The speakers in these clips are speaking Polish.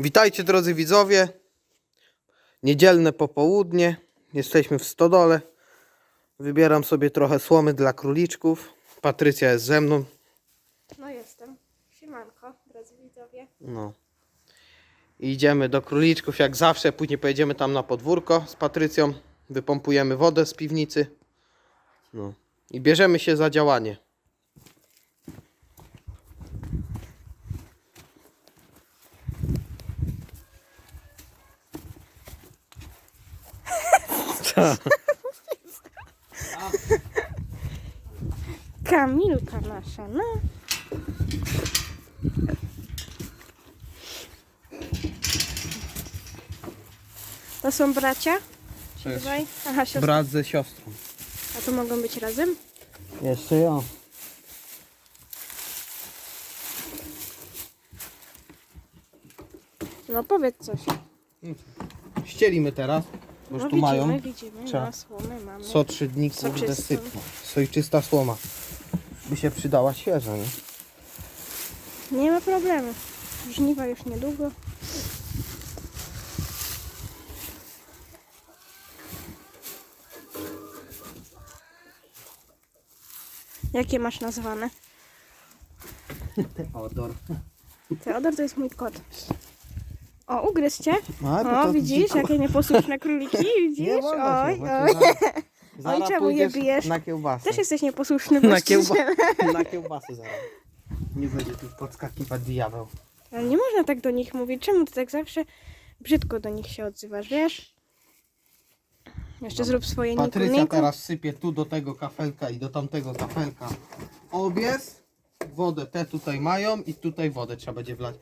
Witajcie drodzy widzowie. Niedzielne popołudnie. Jesteśmy w stodole. Wybieram sobie trochę słomy dla króliczków. Patrycja jest ze mną. No jestem. Siemanko, drodzy widzowie. No. I Idziemy do króliczków jak zawsze. Później pojedziemy tam na podwórko z Patrycją. Wypompujemy wodę z piwnicy. No. I bierzemy się za działanie. Kamilka nasza, no. To są bracia? To jest Tutaj? Aha, siostra. brat ze siostrą. A to mogą być razem? Jeszcze ja. No powiedz coś. Ścielimy teraz. Bo już No tu widzimy, mają. widzimy. Trzeba. No, słomy mamy. Co trzy dni kurde Soczystą. sypną. Soiczysta słoma. By się przydała świeża, nie? Nie ma problemu. Żniwa już niedługo. Jakie masz nazwane? Odor. Teodor to jest mój kot. O, ugryzł cię? A, O, to widzisz, dziko. jakie nieposłuszne króliki, widzisz? Oj, oj. zaraz- zaraz czemu je pójdziesz bijesz? Na kiełbasę. Też jesteś nieposłuszny na, właściciel. kiełba... na kiełbasę zaraz. Nie będzie tu podskakiwać diabeł. Ale nie można tak do nich mówić. Czemu ty tak zawsze brzydko do nich się odzywasz, wiesz? Jeszcze zrób swoje niku, Patrycja niku. teraz sypie tu do tego kafelka i do tamtego kafelka obiez. Wodę te tutaj mają i tutaj wodę trzeba będzie wlać.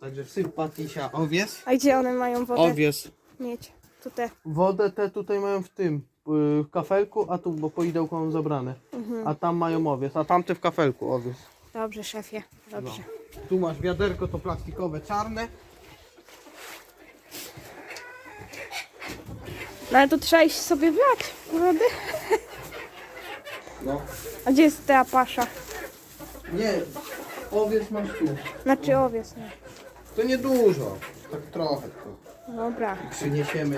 Także syp Patrysia owies. A gdzie one mają wodę Owies. mieć? Tutaj. Wodę te tutaj mają w tym y, w kafelku, a tu bo poidełko mam zabrane. Mhm. A tam mają owies, a tamte w kafelku owies. Dobrze, szefie. Dobrze. Tu masz wiaderko to plastikowe czarne. No ale to trzeba iść sobie wlać wody. No. A gdzie jest ta pasza? Nie, owies masz tu. Znaczy owiec. No. To nie dużo, tak trochę tu. Dobra. Przyniesiemy.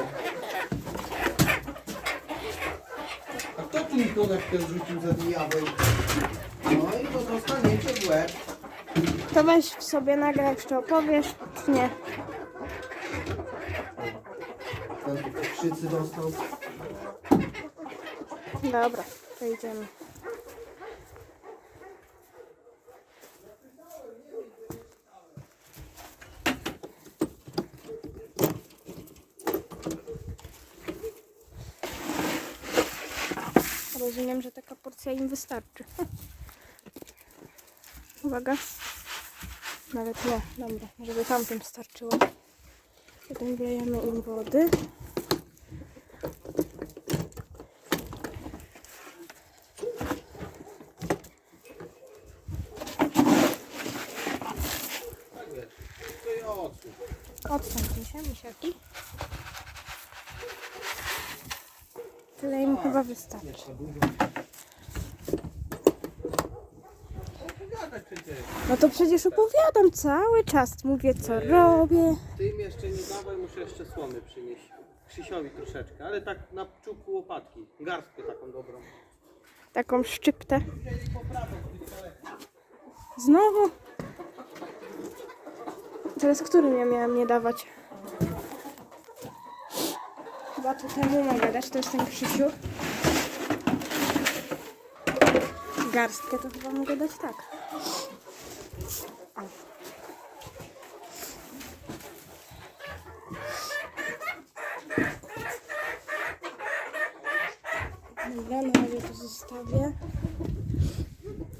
A kto tu mi konewkę zrzucił za diabeł? No i to dostaniecie w łeb. To weź sobie nagraj, jeszcze opowiesz. Czy nie? Ten krzycy dostał. Dobra, to idziemy. Rozumiem, że taka porcja im wystarczy. Uwaga. Nawet nie, dobra, żeby tamtym starczyło. Potem wlejemy im wody. Tak wiesz, to i odsłuch. Odstąpnij się, misiaki. Tyle im chyba wystarczy. No to przecież opowiadam cały czas. Mówię co robię. Ty im jeszcze nie dawaj, muszę jeszcze słomy przynieść. Krzysiowi troszeczkę, ale tak na czubku łopatki. Garstkę taką dobrą. Taką szczyptę. Znowu? Teraz którym ja miałam nie dawać? Chyba tu temu mogę dać, to jest ten Krzysiu. Garstkę to chyba mogę dać tak. Dobra, na razie to zostawię.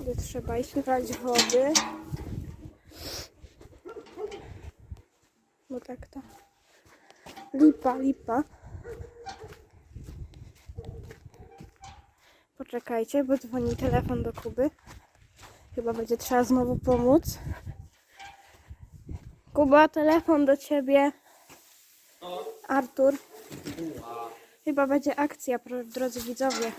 Gdy trzeba iść brać wody. Bo tak to. Lipa, lipa. Poczekajcie, bo dzwoni telefon do Kuby. Chyba będzie trzeba znowu pomóc. Kuba, telefon do ciebie. Artur. Chyba będzie akcja, drodzy widzowie.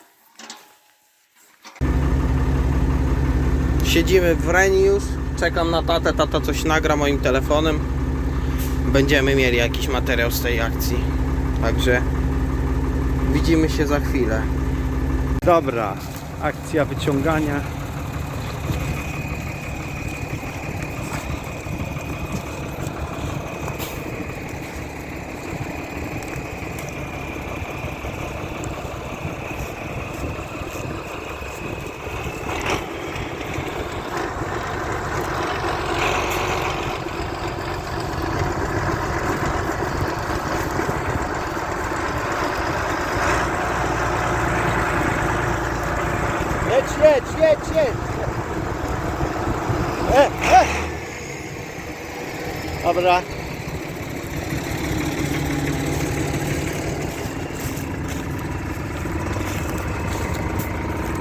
Siedzimy w Reni już. Czekam na tatę. Tata coś nagra moim telefonem. będziemy mieli jakiś materiał z tej akcji. Także widzimy się za chwilę. Dobra, akcja wyciągania. Jedź, jedź, jedź, jedź. E, e. Dobra.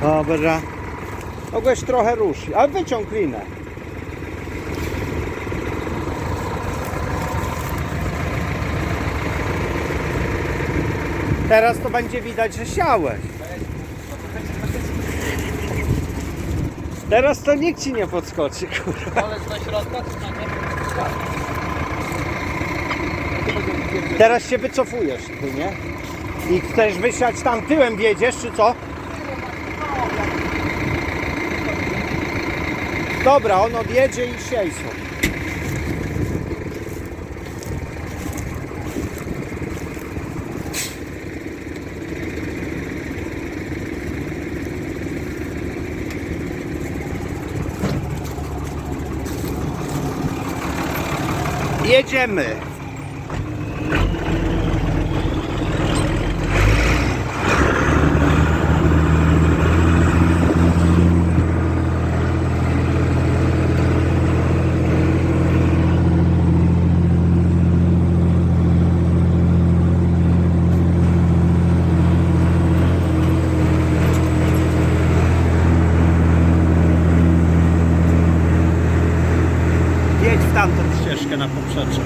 Dobra. Mogłeś trochę ruszyć, ale wyciąg linę. Teraz to będzie widać, że siałeś. Teraz to nikt ci nie podskoczy, kurwa. Teraz się wycofujesz, ty nie? I chcesz wysiać tam tyłem wiedziesz, czy co? Dobra, on odjedzie i siej sobie. Jedziemy. W tamtą ścieżkę na poprzeczkę.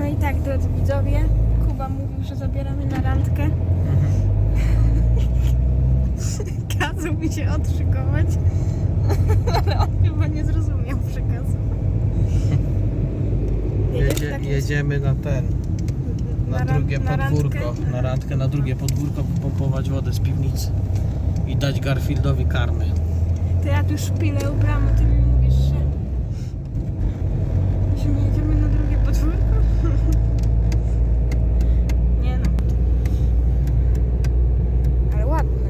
No i tak, drodzy widzowie, Kuba mówił, że zabieramy na randkę. Kazał mi się odszykować, ale on chyba nie zrozumiał przekazu. Jedziesz Jedzie, tak jedziemy na ten, na, ran- drugie na podwórko. randkę? Na randkę, na drugie podwórko, pompować wodę z piwnicy i dać Garfieldowi karmy. To ja tu szpilę ubrałam, a ty mi mówisz, że... że nie jedziemy na drugie podwórko? nie no. Ale ładne.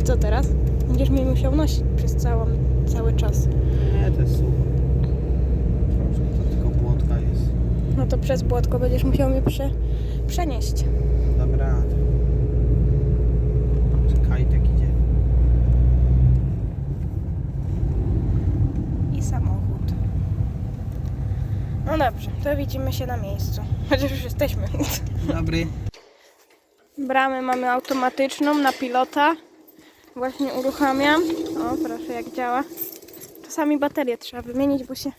I co teraz? Będziesz mnie musiał nosić przez całą, cały czas. Nie, to jest sucho. Troszkę to tylko błotka jest. No to przez błotko będziesz musiał mnie prze, przenieść. Dobra. Kajtek idzie. I samochód. No dobrze, to widzimy się na miejscu. Chociaż już jesteśmy. Dobry. Bramę mamy automatyczną na pilota. Właśnie uruchamiam. O, proszę, jak działa. Czasami baterię trzeba wymienić, bo się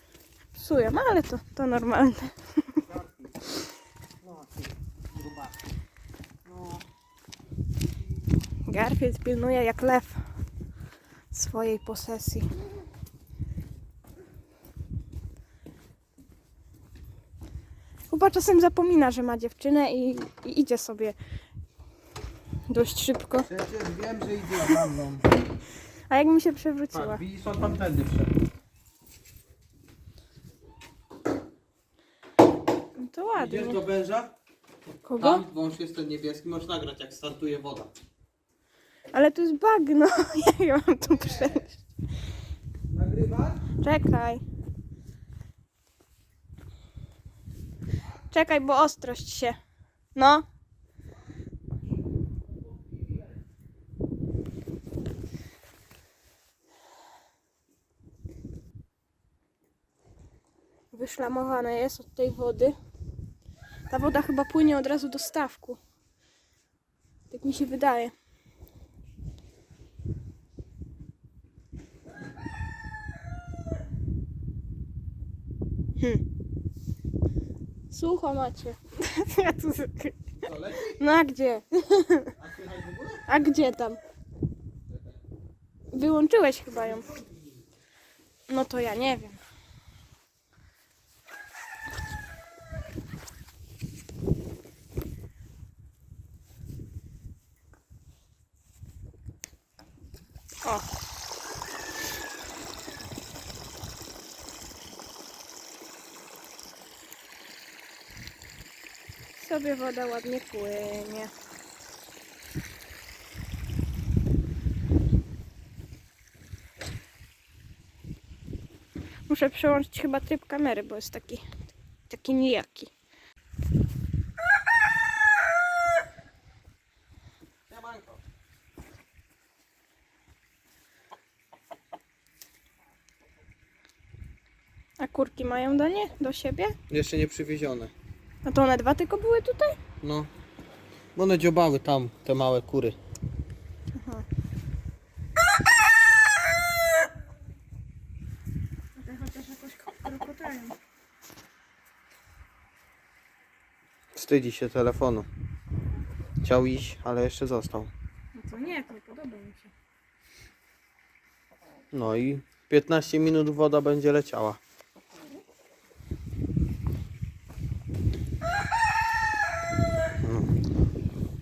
psują, ale to, to normalne. Garfield pilnuje jak lew swojej posesji. Chyba czasem zapomina, że ma dziewczynę i, i idzie sobie dość szybko. Przecież wiem, że idzie za mną. A jak mi się przewróciła? Tak, widzisz, on tam tędy wszedł. No to ładnie. Idziesz do węża? Kogo? Tam wąż jest ten niebieski, możesz nagrać jak startuje woda. Ale tu jest bagno. Jak ja mam tu przejść? Nagrywasz? Czekaj. Czekaj, bo ostrość się. No. Wyszlamowane jest od tej wody. Ta woda chyba płynie od razu do stawku. Tak mi się wydaje. Hm. Sucho macie. Ja tu... No a gdzie? A gdzie tam? Wyłączyłeś chyba ją. No to ja nie wiem. O. Sobie woda ładnie płynie. Muszę przełączyć chyba tryb kamery, bo jest taki, taki nijaki. A kurki mają do nie? Do siebie? Jeszcze nie przywiezione. A to one dwa tylko były tutaj? No. Bo one dziobały tam, te małe kury. Aha. Te chociaż jakoś krokotają. Wstydzi się telefonu. Chciał iść, ale jeszcze został. No to nie, to nie podoba mi się. No i 15 minut woda będzie leciała.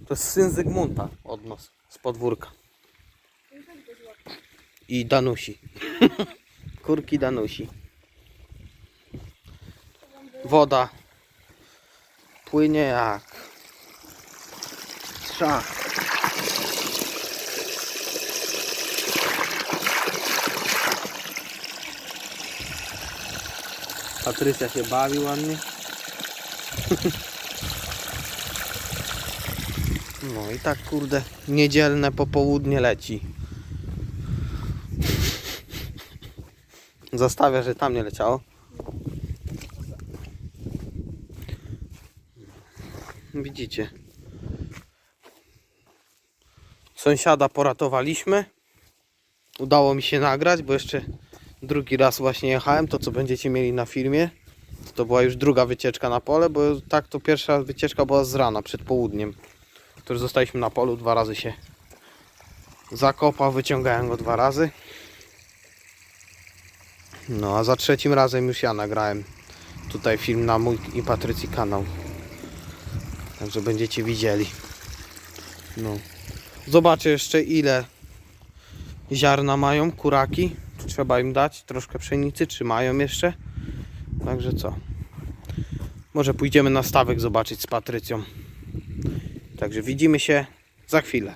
To jest syn Zygmunta od nas, z podwórka. I Danusi. Kurki Danusi. Woda płynie jak szach. Patrycja się bawi ładnie. No i tak kurde, niedzielne popołudnie leci. Zostawia, że tam nie leciało. Widzicie. Sąsiada poratowaliśmy. Udało mi się nagrać, bo jeszcze drugi raz właśnie jechałem, to co będziecie mieli na filmie. To była już druga wycieczka na pole, bo tak to pierwsza wycieczka była z rana, przed południem. Już zostaliśmy na polu, dwa razy się zakopał, wyciągałem go dwa razy. No a za trzecim razem już ja nagrałem tutaj film na mój i Patrycji kanał. Także będziecie widzieli. No. Zobaczę jeszcze ile ziarna mają kuraki. Trzeba im dać troszkę pszenicy, czy mają jeszcze. Także co? Może pójdziemy na stawek zobaczyć z Patrycją. Także widzimy się za chwilę.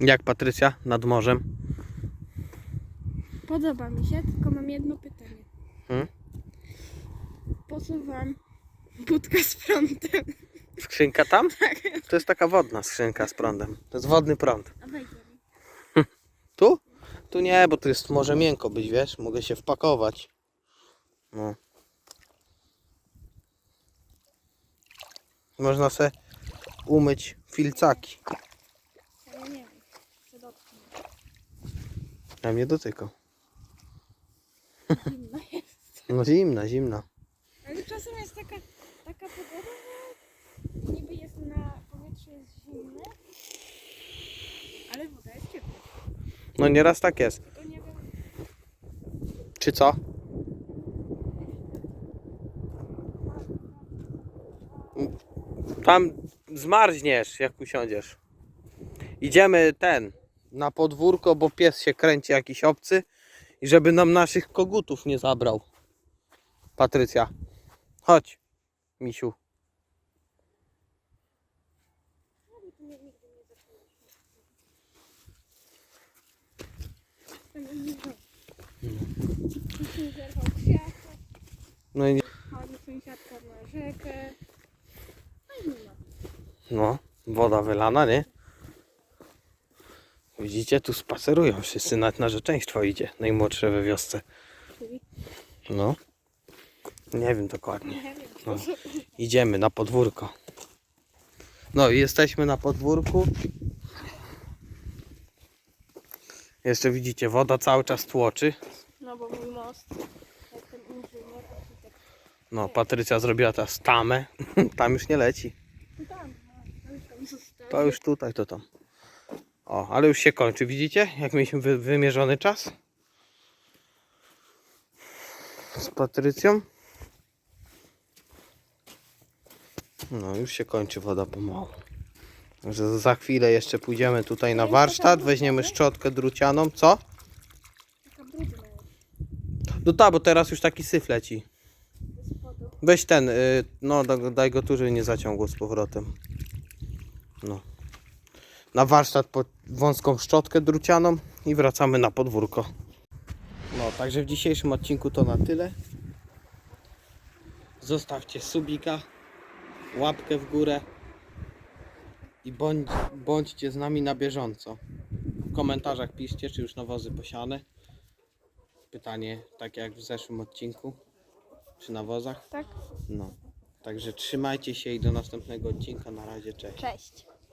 Jak Patrycja nad morzem? Podoba mi się, tylko mam jedno pytanie. Hmm? Po co wam budka z prądem? Skrzynka tam? To jest taka wodna skrzynka z prądem. To jest wodny prąd. A wejdź Tu? Tu nie, bo tu jest może miękko być, wiesz? Mogę się wpakować. No. Można se umyć filcaki. Ja nie wiem, dotknę. Ja mnie dotykał. Zimno jest. No zimna, zimna. Ale czasem jest taka, taka pogoda, że niby jest na powietrze jest zimne, ale woda jest ciepła. No nieraz tak jest. Tylko nie wiem, Czy co? Tam zmarzniesz, jak usiądziesz. Idziemy ten na podwórko, bo pies się kręci jakiś obcy i żeby nam naszych kogutów nie zabrał. Patrycja, chodź, misiu. No i chodzi sąsiadka na rzekę. No woda wylana, nie? Widzicie, tu spacerują wszyscy, nawet narzeczeństwo idzie, najmłodsze we wiosce. No. Nie wiem dokładnie. No, idziemy na podwórko. No i jesteśmy na podwórku. Jeszcze widzicie, woda cały czas tłoczy. No bo mój most, jak ten inżynier, architekt. No, Patrycja zrobiła teraz tamę. Tam już nie leci. Tam, To już tutaj, to tam. O, ale już się kończy. Widzicie, jak mieliśmy wy, wymierzony czas? Z Patrycją. No, już się kończy woda pomału. Także za chwilę jeszcze pójdziemy tutaj na warsztat, weźmiemy szczotkę drucianą. Co? No tak, bo teraz już taki syf leci. Weź ten, y, no da- daj go tu, żeby nie zaciągło z powrotem. No. Na warsztat po wąską szczotkę drucianą i wracamy na podwórko. No, także w dzisiejszym odcinku to na tyle. Zostawcie subika, łapkę w górę i bądź, bądźcie z nami na bieżąco. W komentarzach piszcie, czy już nawozy posiane. Pytanie, tak jak w zeszłym odcinku, przy nawozach. Tak? No. Także trzymajcie się i do następnego odcinka. Na razie, cześć. Cześć.